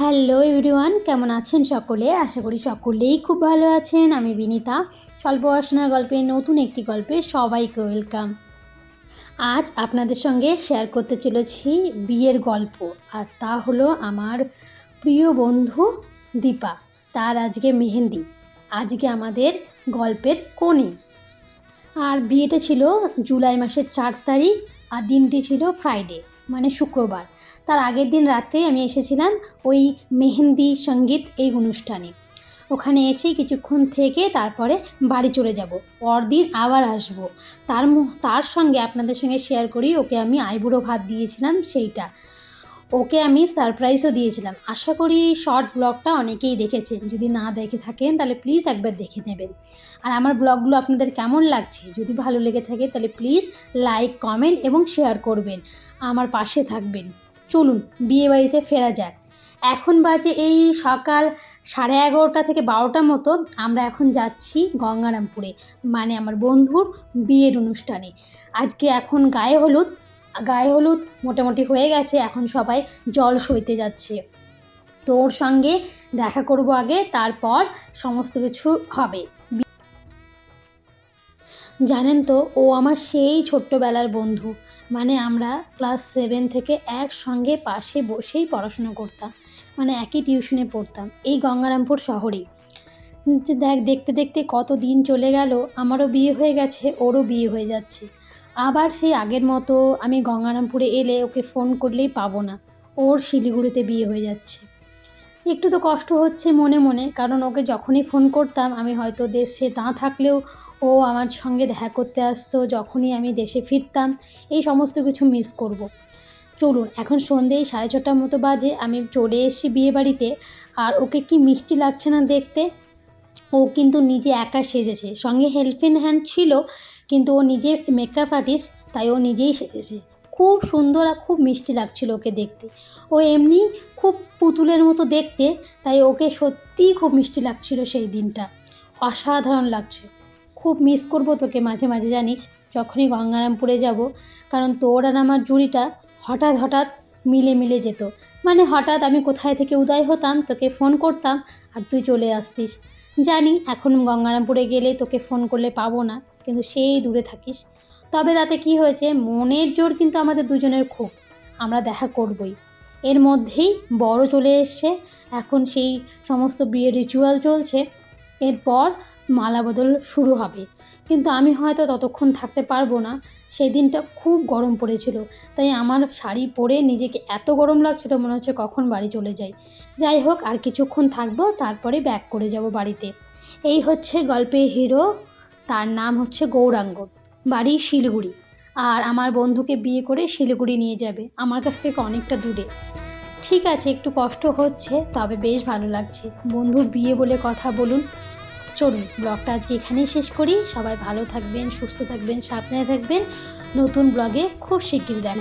Hello everyone, কেমন আছেন সকলে? আশা করি সকলেই খুব ভালো আছেন। আমি বিনিতা, স্বল্প পড়াশোনার গল্পে নতুন একটি গল্পে সবাইকে ওয়েলকাম। আজ আপনাদের সঙ্গে শেয়ার করতে চলেছি বিয়ের গল্প, আর তা হলো আমার প্রিয় বন্ধু দীপা, তার আজকে মেহেন্দি, আজকে আমাদের গল্পের কোণে। আর বিয়েটা ছিল জুলাই মাসের চার তারিখ, আর দিনটি ছিল ফ্রাইডে। মানে শুক্রবার। তার আগের দিন রাত্রেই আমি এসেছিলাম ওই মেহেন্দি সংগীত এই অনুষ্ঠানে। ওখানে এসেই কিছুক্ষণ থেকে তারপরে বাড়ি চলে যাব। পরদিন আবার আসব। তার তার সঙ্গে আপনাদের সঙ্গে শেয়ার করি, ওকে আমি আইবুড়ো ভাত দিয়েছিলাম সেইটা। ওকে আমি সারপ্রাইজও দিয়েছিলাম। আশা করি শর্ট ব্লগটা অনেকেই দেখেছেন। যদি না দেখে থাকেন, তাহলে প্লিজ একবার দেখে নেবেন। আর আমার ব্লগগুলো আপনাদের কেমন লাগছে? যদি ভালো লেগে থাকে, তাহলে প্লিজ লাইক, কমেন্ট এবং শেয়ার করবেন। আমার পাশে থাকবেন। চলুন, বিয়ে বাড়িতে ফেরা যাক। এখন বাজে এই সকাল সাড়ে এগারোটা থেকে বারোটা মতো। আমরা এখন যাচ্ছি গঙ্গারামপুরে মানে আমার বন্ধুর বিয়ের অনুষ্ঠানে। আজকে এখন গায়ে হলুদ গায়ে হলুদ মোটামুটি হয়ে গেছে, এখন সবাই জল সইতে যাচ্ছে। তো ওর সঙ্গে দেখা করব আগে, তারপর সমস্ত কিছু হবে। জানেন তো, ও আমার সেই ছোট্টবেলার বন্ধু। মানে আমরা ক্লাস সেভেন থেকে একসঙ্গে পাশে বসেই পড়াশুনো করতাম। মানে একই টিউশনে পড়তাম, এই গঙ্গারামপুর শহরেই। যে দেখ, দেখতে দেখতে কত দিন চলে গেল, আমারও বিয়ে হয়ে গেছে, ওরও বিয়ে হয়ে যাচ্ছে। আবার সেই আগের মতো আমি গঙ্গারামপুরে এলে ওকে ফোন করলেই পাবো না, ওর শিলিগুড়িতে বিয়ে হয়ে যাচ্ছে। একটু তো কষ্ট হচ্ছে মনে মনে, কারণ ওকে যখনই ফোন করতাম, আমি হয়তো দেশে না থাকলেও ও আমার সঙ্গে দেখা করতে আসতো, যখনই আমি দেশে ফিরতাম, এই সমস্ত কিছু মিস করব। চলুন, এখন সন্ধেই সাড়ে ছটার মতো বাজে, আমি চলে এসেছি বিয়েবাড়িতে, আর ওকে কি মিষ্টি লাগছে না দেখতে? ও কিন্তু নিজে একা সেজেছে। সঙ্গে হেল্পিং হ্যান্ড ছিল, কিন্তু ও নিজে মেকআপ আর্টিস্ট তাই ও নিজেই সেজেছে। খুব সুন্দর আর খুব মিষ্টি লাগছিল ওকে দেখতে। ও এমনি খুব পুতুলের মতো দেখতে, তাই ওকে সত্যিই খুব মিষ্টি লাগছিল সেই দিনটা। অসাধারণ লাগছে। খুব মিস করব তোকে মাঝে মাঝে, জানিস? যখনই গঙ্গারামপুরে যাব, কারণ তোর আর আমার জুড়িটা হঠাৎ হঠাৎ মিলে মিলে যেত। মানে হঠাৎ আমি কোথায় থেকে উদয় হতাম, তোকে ফোন করতাম আর তুই চলে আসতিস। জানি এখন গঙ্গারামপুরে গেলে তোকে ফোন করলে পাবো না, কিন্তু সেই দূরে থাকিস। তবে তাতে কি হয়েছে, মনের জোর কিন্তু আমাদের দুজনের খুব। আমরা দেখা করবই। এর মধ্যেই বড় চলে এসছে, এখন সেই সমস্ত বিয়ের রিচুয়াল চলছে। এরপর মালা বদল শুরু হবে। কিন্তু আমি হয়তো ততক্ষণ থাকতে পারব না। সেই দিনটা খুব গরম পড়েছিল। তাই আমার শাড়ি পরে নিজেকে এত গরম লাগছিল মনে হচ্ছে কখন বাড়ি চলে যাই। যাই হোক, আর কিছুক্ষণ থাকব, তারপরে ব্যাক করে যাব বাড়িতে। এই হচ্ছে গল্পের হিরো তার নাম হচ্ছে গৌরাঙ্গ। বাড়ি শিলিগুড়ি। আর আমার বন্ধুকে বিয়ে করে শিলিগুড়ি নিয়ে যাবে। আমার কাছ থেকে অনেকটা দূরে। ঠিক আছে, একটু কষ্ট হচ্ছে, তবে বেশ ভালো লাগছে। বন্ধুর বিয়ে বলে কথা বলুন। চলুন, ব্লগটা আজকে এখানেই শেষ করি। সবাই ভালো থাকবেন, সুস্থ থাকবেন, সাবধানে থাকবেন। নতুন ব্লগে খুব শিগগির দেখা